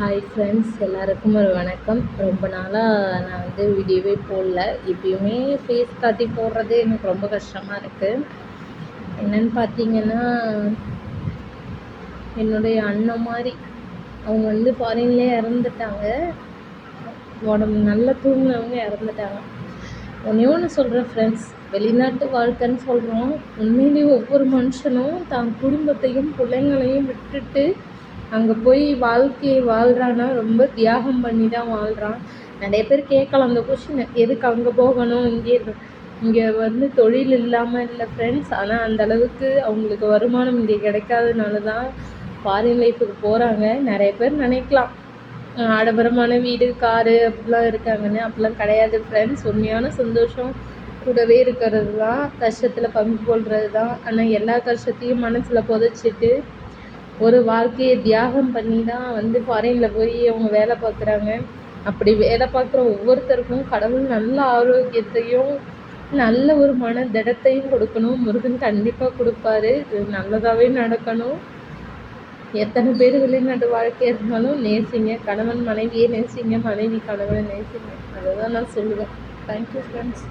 Hi friends எல்லாருக்கும் ஒரு வணக்கம். ரொம்ப நாளாக நான் வந்து வீடியோவே போடல. இப்பயுமே ஃபேஸ் காட்டி போடுறது எனக்கு ரொம்ப கஷ்டமாக இருக்குது என்னென்னு பார்த்தீங்கன்னா என்னுடைய அண்ணன் மாதிரி அவங்க வந்து ஃபாரின்லேயே இறந்துட்டாங்க. உடம்பு நல்லா தூங்கினவங்க இறந்துட்டாங்க. ஒன்றே ஒன்று சொல்கிறேன் ஃப்ரெண்ட்ஸ் வெளிநாட்டு வாழ்க்கைன்னு சொல்கிறோம் உண்மையிலேயே ஒவ்வொரு மனுஷனும் தான் குடும்பத்தையும் பிள்ளைங்களையும் விட்டுட்டு அங்கே போய் வாழ்க்கையை வாழ்கிறான்னா ரொம்ப தியாகம் பண்ணி தான் வாழ்கிறான் நிறைய பேர் கேட்கலாம் அந்த கொஷின் எதுக்கு அங்கே போகணும் இங்கே இங்கே வந்து தொழில் இல்லாமல் இல்லை ஃப்ரெண்ட்ஸ் ஆனால் அந்த அளவுக்கு அவங்களுக்கு வருமானம் இங்கே கிடைக்காதனால தான் ஃபாரின் லைஃபுக்கு போகிறாங்க நிறைய பேர் நினைக்கலாம். ஆடம்பரமான வீடு காரு அப்படிலாம் இருக்காங்கன்னு. அப்படிலாம் கிடையாது ஃப்ரெண்ட்ஸ் உண்மையான சந்தோஷம் கூடவே இருக்கிறது தான் கஷ்டத்தில் பங்கு கொள்வது தான் ஆனால் எல்லா கஷ்டத்தையும் மனசில் புதைச்சிட்டு ஒரு வாழ்க்கையை தியாகம் பண்ணி தான் வந்து ஃபாரினில் போய் அவங்க வேலை பார்க்குறாங்க. அப்படி வேலை பார்க்குற ஒவ்வொருத்தருக்கும் கடவுள் நல்ல ஆரோக்கியத்தையும் நல்ல ஒரு மன திடத்தையும் கொடுக்கணும். முருகன் கண்டிப்பாக கொடுப்பாரு. இது நல்லதாகவே நடக்கணும். எத்தனை பேர் வெளிநாட்டு வாழ்க்கை இருந்தாலும் நேசிங்க. கணவன் மனைவியே நேசிங்க. மனைவி கணவனை நேசிங்க. அதை தான் நான் சொல்லுவேன். Thank you friends